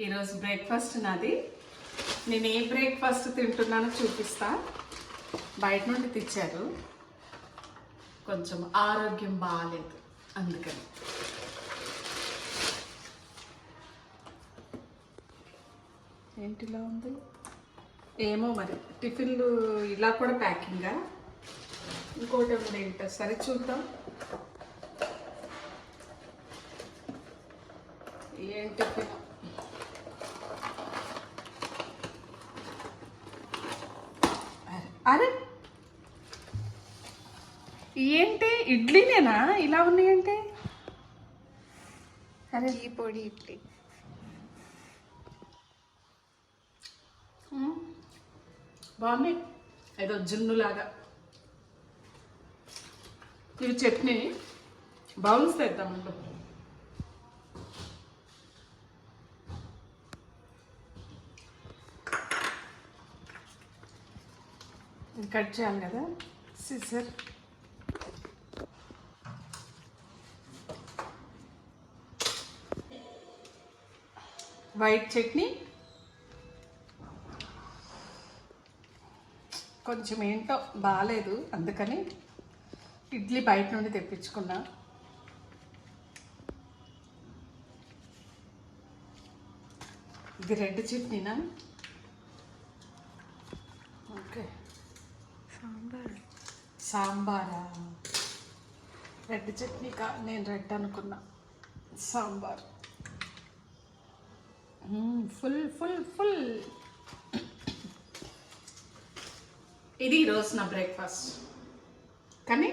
ఈరోజు బ్రేక్ఫాస్ట్ నాది. నేను ఏ బ్రేక్ఫాస్ట్ తింటున్నానో చూపిస్తా. బయట నుండి తెచ్చారు. కొంచెం ఆరోగ్యం బాగాలేదు అందుకని. ఏంటిలా ఉంది? ఏమో మరి టిఫిన్లు ఇలా కూడా ప్యాకింగా. ఇంకోటి ఉంది ఏంటో సరే చూద్దాం. ఏం టిఫిన్? అరే- ఏంటి? ఇడ్లీనేనా? ఇలా ఉన్నాయంటే? అరే! ఈ పొడి ఇడ్లీ. బాగున్నాయి ఏదో జున్నులాగా. ఇవి చట్నీ. బౌల్స్ తెద్దామండు కట్ చేయాలి కదా? సిసర్ వైట్ చట్నీ. కొంచెం ఏంటో బాగాలేదు అందుకని ఇడ్లీ బయట నుండి తెప్పించుకున్నా. ఇది రెడ్ చట్నీనా ఓకే సాంబార్ సాంబారా? రెడ్ చట్నీ కా నేను రెడ్ అనుకున్నా. సాంబార్. Full full full. ఇది ఈరోజు నా బ్రేక్ఫాస్ట్. కానీ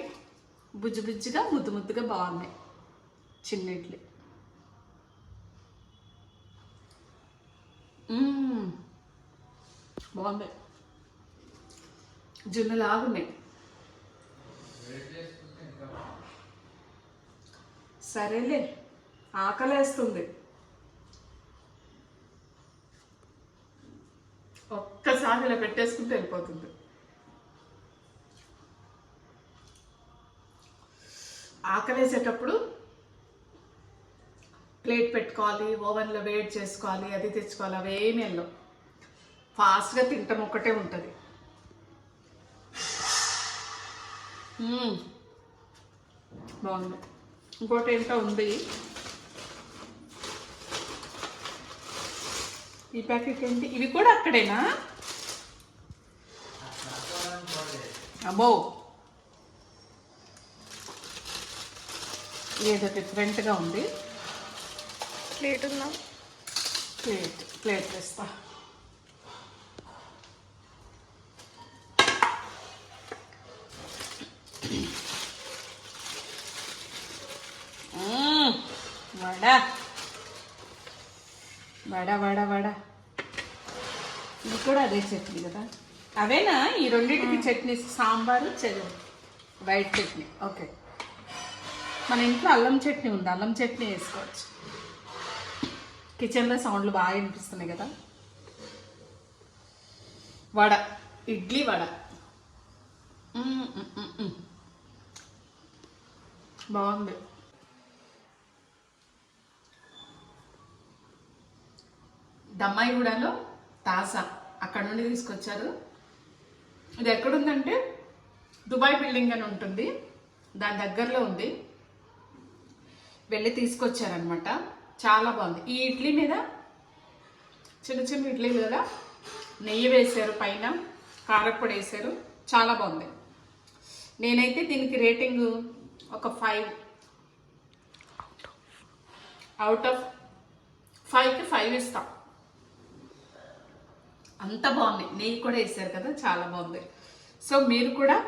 బుజ్జు బుజ్జుగా ముద్దు ముద్దుగా బాగున్నాయి. చిన్న ఇడ్లీ. బాగున్నాయి జున్ను లాగున్నాయి సరేలే ఆకలేస్తుంది. ఒక్కసారి ఇలా పెట్టేసుకుంటే వెళ్ళిపోతుంది. ఆకలేసేటప్పుడు ప్లేట్ పెట్టుకోవాలి ఓవెన్లో వేడి చేసుకోవాలి అది తెచ్చుకోవాలి అవేమి వెళ్ళవు. ఫాస్ట్గా తింటాం ఒక్కటే ఉంటుంది. బాగుంది. ఇంకోటి ఏంటో ఉంది. ఈ ప్యాకెట్ ఏంటి? ఇవి కూడా అక్కడేనా? అబ్బో! ఏదో డిఫరెంట్గా ఉంది. ప్లేట్ ఉందా? ప్లేట్ ప్లేట్ వేస్తా మ్మ్. వడ వడ వడ వడ. ఇది కూడా అదే చట్నీ కదా? అవేనా? ఈ రెండింటికి చట్నీ సాంబారు చెరు వైట్ చట్నీ. ఓకే. మన ఇంట్లో అల్లం చట్నీ ఉంది. అల్లం చట్నీ వేసుకోవచ్చు. కిచెన్లో సౌండ్లు బాగా వినిపిస్తున్నాయి కదా? వడ. ఇడ్లీ వడ. బాగుంది. దమ్మాయిగూడలో తాసా అక్కడ నుండి తీసుకొచ్చారు. ఇది ఎక్కడుందంటే దుబాయ్ బిల్డింగ్ అని ఉంటుంది. దాని దగ్గరలో ఉంది. వెళ్ళి తీసుకొచ్చారనమాట చాలా బాగుంది. ఈ ఇడ్లీ మీద చిన్న చిన్న ఇడ్లీ కదా నెయ్యి వేశారు పైన కారప్పొడి వేశారు. చాలా బాగుంది. నేనైతే దీనికి రేటింగ్ ఒక ఫైవ్ అవుట్ ఆఫ్ ఫైవ్కి ఫైవ్ ఇస్తాను అంత బాగుంది. నెయ్యి కూడా వేసారు కదా చాలా బాగుంది. సో మీరు కూడా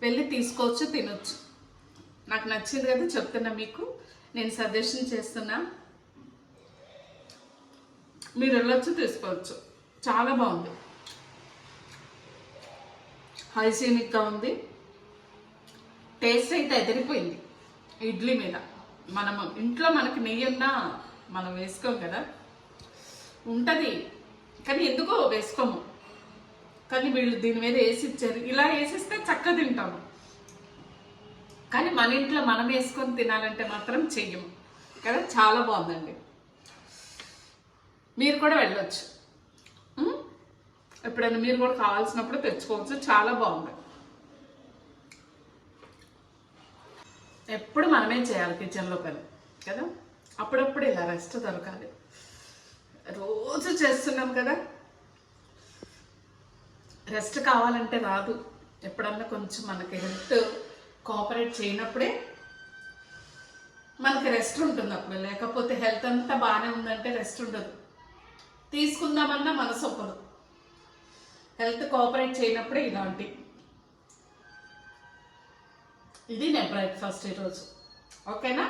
వెళ్ళి తీసుకోవచ్చు తినొచ్చు. నాకు నచ్చింది కదా చెప్తున్నా మీకు. నేను సజెషన్ చేస్తున్నా. మీరు వెళ్ళొచ్చు తీసుకోవచ్చు. చాలా బాగుంది. హైజీనిక్గా ఉంది. టేస్ట్ అయితే ఎదిరిపోయింది. ఇడ్లీ మీద. మనం ఇంట్లో మనకి నెయ్యి ఉన్నా మనం వేసుకోం కదా. ఉంటుంది. కానీ ఎందుకో వేసుకోము. కానీ వీళ్ళు దీని మీద వేసి ఇచ్చారు ఇలా వేసేస్తే చక్కగా తింటాము. కానీ మన ఇంట్లో మనం వేసుకొని తినాలంటే మాత్రం చెయ్యము. కదా? చాలా బాగుందండి. మీరు కూడా వెళ్ళొచ్చు. ఎప్పుడైనా మీరు కూడా కావాల్సినప్పుడు తెచ్చుకోవచ్చు. చాలా బాగుంది. ఎప్పుడు మనమే చేయాలి కిచెన్లో పని. కదా? అప్పుడప్పుడు ఇలా రెస్ట్ దొరకాలి. రోజు చేస్తున్నాం కదా. రెస్ట్ కావాలంటే రాదు. ఎప్పుడన్నా కొంచెం మనకి హెల్త్ కోఆపరేట్ చేయనప్పుడే మనకి రెస్ట్ ఉంటుంది అప్పుడు. లేకపోతే హెల్త్ అంతా బాగానే ఉందంటే రెస్ట్ ఉండదు. తీసుకుందామన్నా మనసు ఒప్పదు. హెల్త్ కోఆపరేట్ చేయనప్పుడే ఇలాంటి. ఇది నేను బ్రేక్ఫాస్ట్ ఈరోజు. ఓకేనా?